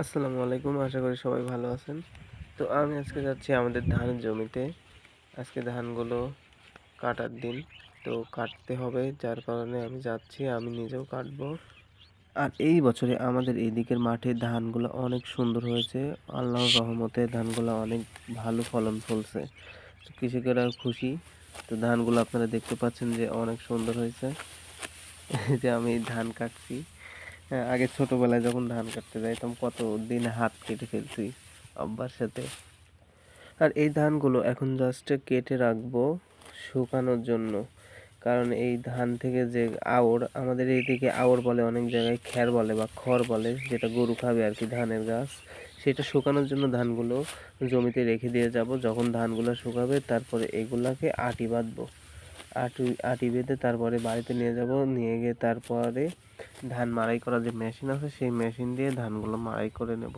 আসসালামু আলাইকুম, আশা করি সবাই ভালো আছেন। তো আমি আজকে যাচ্ছি আমাদের ধানের জমিতে। আজকে ধানগুলো কাটার দিন, তো কাটতে হবে। যার কারণে আমি যাচ্ছি, আমি নিজেও কাটবো। আর এই বছরে আমাদের এই দিকের মাঠে ধানগুলো অনেক সুন্দর হয়েছে। আল্লাহর রহমতে ধানগুলো অনেক ভালো ফলন ফলছে। কৃষকেরা খুশি। তো ধানগুলো আপনারা দেখতে পাচ্ছেন যে অনেক সুন্দর হয়েছে। যে আমি ধান কাটছি। আগে ছোটবেলায় যখন ধান কাটতে যাইতাম, কত দিন হাত কেটে ফেলছি আব্বার সাথে। আর এই ধানগুলো এখন জাস্ট কেটে রাখব শুকানোর জন্য। কারণ এই ধান থেকে যে আওড় আমাদের এইদিকে আওড় বলে অনেক জায়গায় খ্যার বলে বা খড় বলে, যেটা গরু খাবে আর কি ধানের গাছ, সেটা শুকানোর জন্য ধানগুলো জমিতে রেখে দিয়ে যাব। যখন ধানগুলো শুকাবে, তারপরে এগুলাকে আটি বাঁধবো। আটি আটি বেঁধে তারপরে বাড়িতে নিয়ে যাব। নিয়ে গিয়ে তারপরে ধান মাড়াই করার যে মেশিন আছে, সেই মেশিন দিয়ে ধানগুলো মাড়াই করে নেব।